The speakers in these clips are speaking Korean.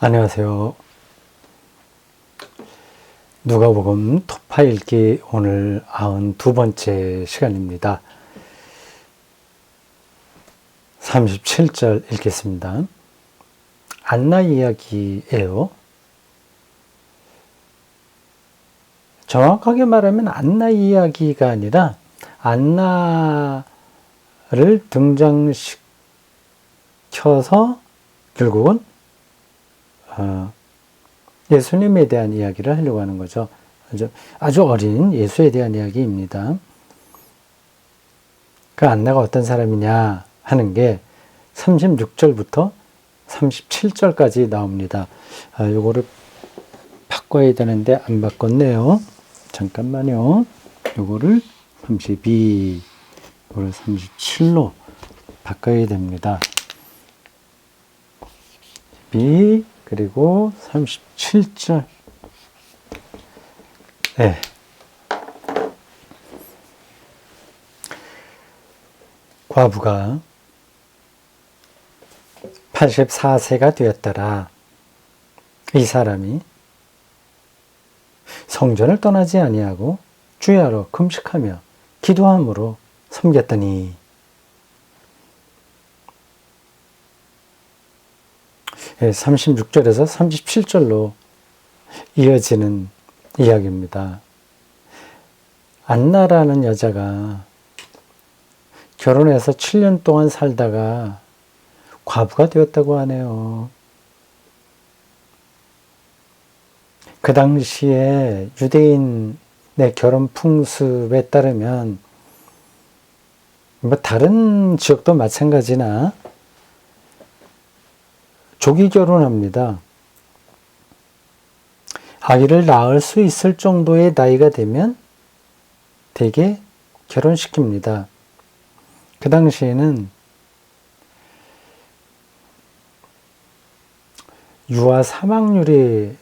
안녕하세요. 누가복음 토파 읽기 오늘 92번째 시간입니다. 37절 읽겠습니다. 안나 이야기예요. 정확하게 말하면 안나 이야기가 아니라 안나를 등장시켜서 결국은 어, 예수님에 대한 이야기를 하려고 하는 거죠. 아주, 아주 어린 예수에 대한 이야기입니다. 그 안나가 어떤 사람이냐 하는 게 36절부터 37절까지 나옵니다. 아, 요거를 바꿔야 되는데 안 바꿨네요. 잠깐만요. 요거를 32, 요거를 37로 바꿔야 됩니다. 2 그리고 37절. 네. 과부가 84세가 되었더라. 이 사람이 성전을 떠나지 아니하고 주야로 금식하며 기도함으로 섬겼더니 36절에서 37절로 이어지는 이야기입니다. 안나라는 여자가 결혼해서 7년 동안 살다가 과부가 되었다고 하네요. 그 당시에 유대인의 결혼 풍습에 따르면 뭐 다른 지역도 마찬가지나 조기 결혼합니다. 아기를 낳을 수 있을 정도의 나이가 되면 대개 결혼시킵니다. 그 당시에는 유아 사망률이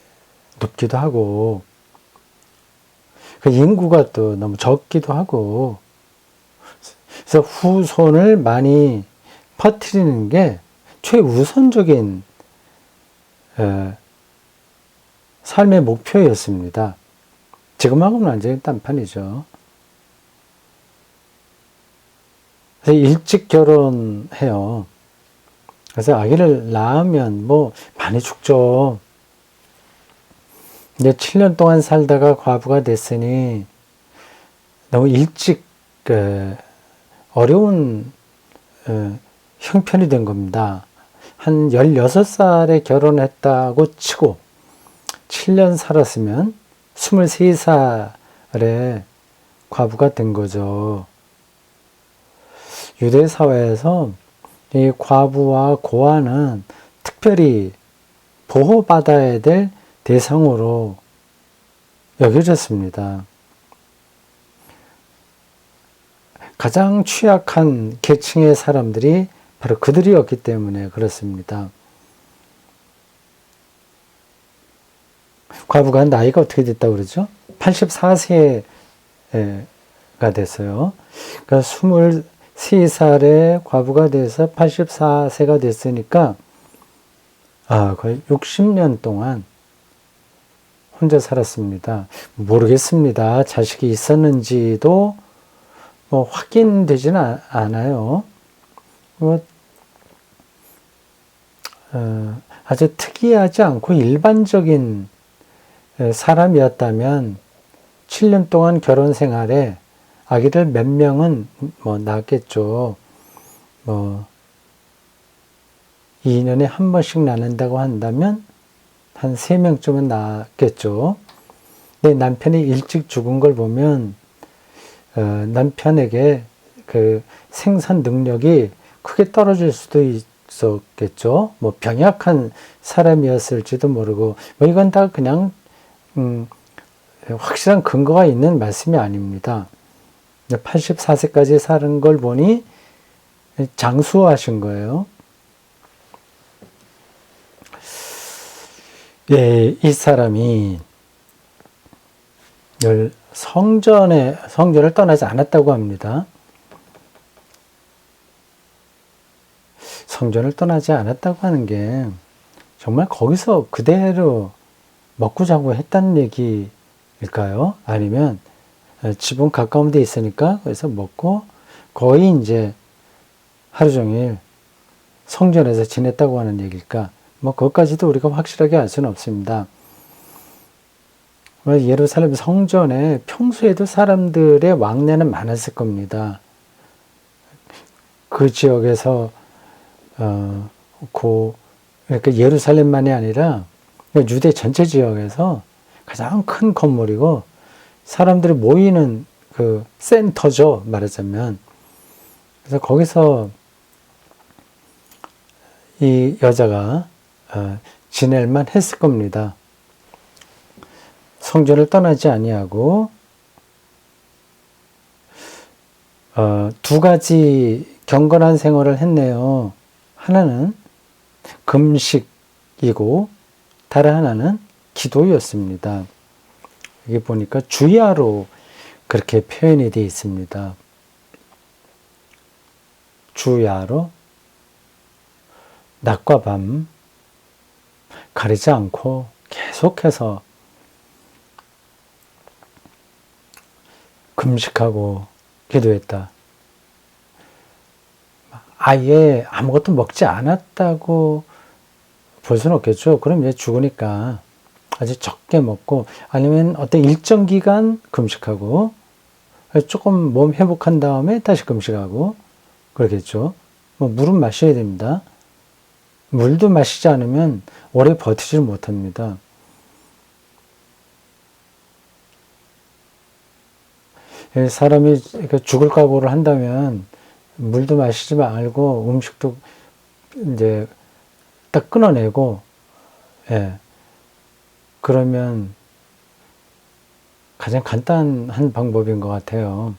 높기도 하고 그 인구가 또 너무 적기도 하고 그래서 후손을 많이 퍼뜨리는 게 최우선적인 삶의 목표였습니다. 지금하고는 완전히 딴판이죠. 일찍 결혼해요. 그래서 아기를 낳으면 뭐 많이 죽죠. 이제 7년 동안 살다가 과부가 됐으니 너무 일찍 어려운 형편이 된 겁니다. 한 16살에 결혼했다고 치고 7년 살았으면 23살에 과부가 된 거죠. 유대 사회에서 이 과부와 고아는 특별히 보호받아야 될 대상으로 여겨졌습니다. 가장 취약한 계층의 사람들이 바로 그들이었기 때문에 그렇습니다. 과부가 나이가 어떻게 됐다고 그러죠? 84세가 됐어요. 그러니까 23살에 과부가 돼서 84세가 됐으니까 아, 거의 60년 동안 혼자 살았습니다. 모르겠습니다. 자식이 있었는지도 뭐 확인되지는 않아요. 뭐, 어, 아주 특이하지 않고 일반적인 사람이었다면 7년 동안 결혼 생활에 아기를 몇 명은 뭐 낳았겠죠. 뭐 2년에 한 번씩 낳는다고 한다면 한 3명쯤은 낳았겠죠. 내 남편이 일찍 죽은 걸 보면 어, 남편에게 그 생산 능력이 크게 떨어질 수도 있었겠죠. 뭐 병약한 사람이었을지도 모르고 뭐 이건 다 그냥 음, 확실한 근거가 있는 말씀이 아닙니다. 84세까지 사는 걸 보니 장수하신 거예요. 예, 이 사람이 성전에 성전을 떠나지 않았다고 합니다. 성전을 떠나지 않았다고 하는 게 정말 거기서 그대로 먹고 자고 했다는 얘기일까요? 아니면 어, 집은 가까운 데 있으니까 거기서 먹고 거의 이제 하루 종일 성전에서 지냈다고 하는 얘기일까? 뭐 그것까지도 우리가 확실하게 알 수는 없습니다. 예루살렘 성전에 평소에도 사람들의 왕래는 많았을 겁니다. 그 지역에서 어, 고 그러니까 예루살렘만이 아니라 유대 전체 지역에서 가장 큰 건물이고 사람들이 모이는 그 센터죠 말하자면 그래서 거기서 이 여자가 어, 지낼만 했을 겁니다. 성전을 떠나지 아니하고 어, 두 가지 경건한 생활을 했네요. 하나는 금식이고 다른 하나는 기도였습니다. 여기 보니까 주야로 그렇게 표현이 되어 있습니다. 주야로 낮과 밤 가리지 않고 계속해서 금식하고 기도했다. 아예 아무것도 먹지 않았다고 볼 수는 없겠죠. 그럼 이제 죽으니까 아주 적게 먹고 아니면 어떤 일정 기간 금식하고 조금 몸 회복한 다음에 다시 금식하고 그렇겠죠. 뭐 물은 마셔야 됩니다. 물도 마시지 않으면 오래 버티질 못합니다. 예, 사람이 죽을 각오를 한다면 물도 마시지 말고 음식도 이제 딱 끊어내고, 예. 그러면 가장 간단한 방법인 것 같아요.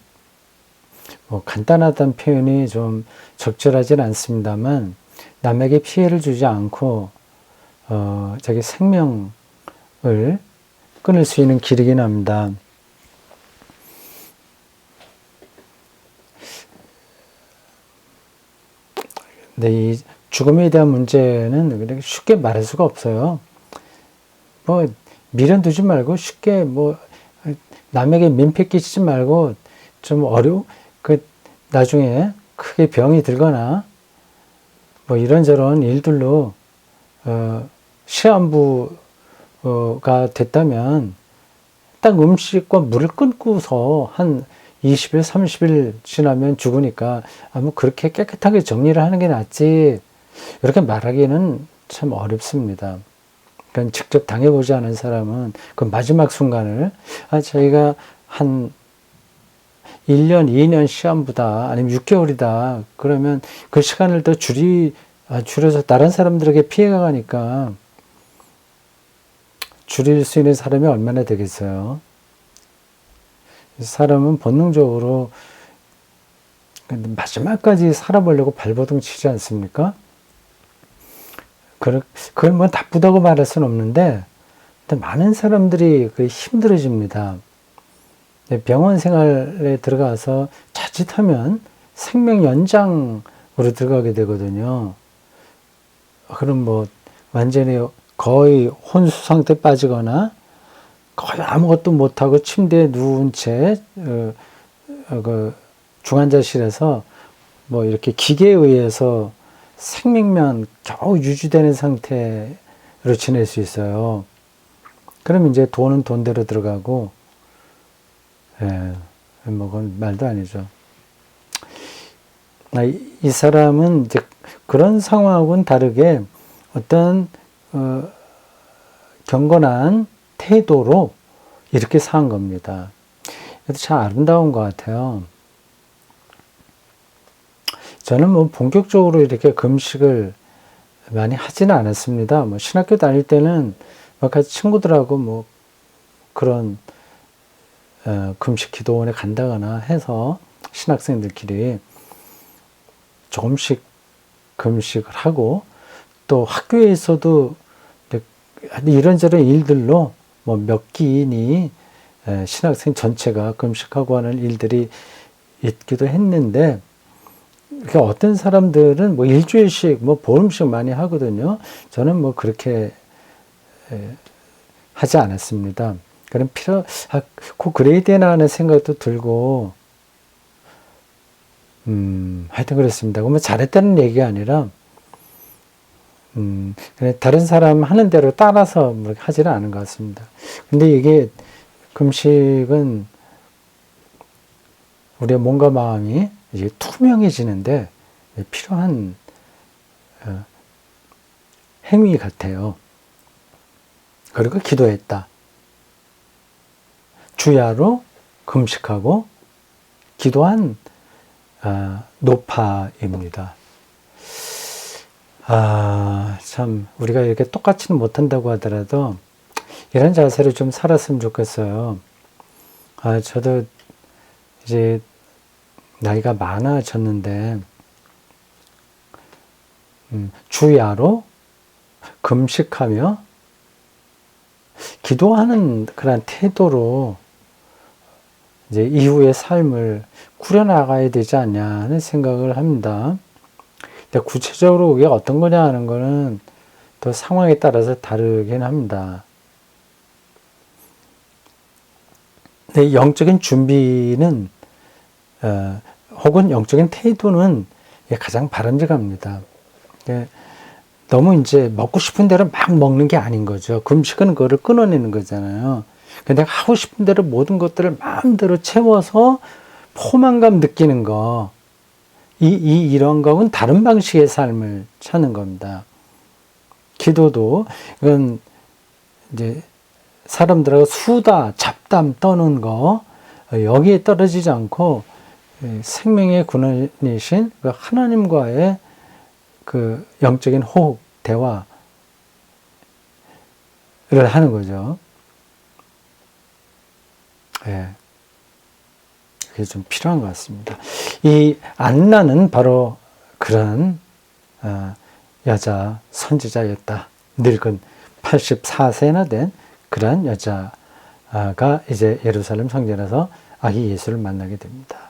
뭐 간단하다는 표현이 좀 적절하진 않습니다만 남에게 피해를 주지 않고 어, 자기 생명을 끊을 수 있는 길이긴 합니다. 근데 이 죽음에 대한 문제는 쉽게 말할 수가 없어요. 뭐 미련 두지 말고 쉽게 뭐 남에게 민폐 끼치지 말고 좀 어려 그 나중에 크게 병이 들거나 뭐 이런저런 일들로 어 시한부가 됐다면 딱 음식과 물을 끊고서 한 20일, 30일 지나면 죽으니까 아무 그렇게 깨끗하게 정리를 하는 게 낫지 이렇게 말하기는 참 어렵습니다. 그러니까 직접 당해보지 않은 사람은 그 마지막 순간을 아 저희가 한 1년, 2년 시험보다 아니면 6개월이다 그러면 그 시간을 더 줄이 아, 줄여서 다른 사람들에게 피해가 가니까 줄일 수 있는 사람이 얼마나 되겠어요? 사람은 본능적으로 마지막까지 살아보려고 발버둥 치지 않습니까? 그걸 뭐 나쁘다고 말할 수는 없는데, 많은 사람들이 힘들어집니다. 병원 생활에 들어가서 자칫하면 생명 연장으로 들어가게 되거든요. 그럼 뭐 완전히 거의 혼수 상태 빠지거나 거의 아무것도 못하고 침대에 누운 채, 어, 어, 그 중환자실에서 뭐 이렇게 기계에 의해서 생명면 겨우 유지되는 상태로 지낼 수 있어요. 그럼 이제 돈은 돈대로 들어가고, 예, 뭐, 그건 말도 아니죠. 아, 이 사람은 이제 그런 상황하고는 다르게 어떤, 어, 경건한 태도로 이렇게 산 겁니다. 이것도 참 아름다운 것 같아요. 저는 뭐 본격적으로 이렇게 금식을 많이 하지는 않았습니다. 뭐 신학교 다닐 때는 뭐 같이 친구들하고 뭐 그런 어, 금식 기도원에 간다거나 해서 신학생들끼리 조금씩 금식을 하고 또 학교에서도 이런저런 일들로 뭐 몇 기인이 신학생 전체가 금식하고 하는 일들이 있기도 했는데 이렇게 어떤 사람들은 뭐 일주일씩 뭐 보름씩 많이 하거든요. 저는 뭐 그렇게 에, 하지 않았습니다. 그럼 필요, 아, 그 그래야 되나 하는 생각도 들고, 음, 하여튼 그렇습니다. 그러면 잘했다는 얘기가 아니라, 음, 다른 사람 하는 대로 따라서 뭐 하지는 않은 것 같습니다. 근데 이게 금식은 우리의 몸과 마음이 이제 투명해지는데 필요한 어, 행위 같아요. 그리고 기도했다. 주야로 금식하고 기도한 아, 노파입니다. 아, 참, 우리가 이렇게 똑같이는 못한다고 하더라도 이런 자세로 좀 살았으면 좋겠어요. 아, 저도 이제 나이가 많아졌는데, 음, 주야로 금식하며 기도하는 그런 태도로 이제 이후의 삶을 꾸려나가야 되지 않냐 하는 생각을 합니다. 근데 구체적으로 그게 어떤 거냐 하는 거는 또 상황에 따라서 다르긴 합니다. 근데 영적인 준비는 어, 혹은 영적인 태도는 가장 바람직합니다. 예, 너무 이제 먹고 싶은 대로 막 먹는 게 아닌 거죠. 금식은 그거를 끊어내는 거잖아요. 근데 하고 싶은 대로 모든 것들을 마음대로 채워서 포만감 느끼는 거, 이, 이, 이런 거는 다른 방식의 삶을 찾는 겁니다. 기도도, 이건 이제 사람들하고 수다, 잡담 떠는 거, 여기에 떨어지지 않고 생명의 근원이신 그 하나님과의 그 영적인 호흡, 대화를 하는 거죠. 예. 그게 좀 필요한 것 같습니다. 이 안나는 바로 그런 어, 여자 선지자였다. 늙은 84세나 된 그런 여자가 이제 예루살렘 성전에서 아기 예수를 만나게 됩니다.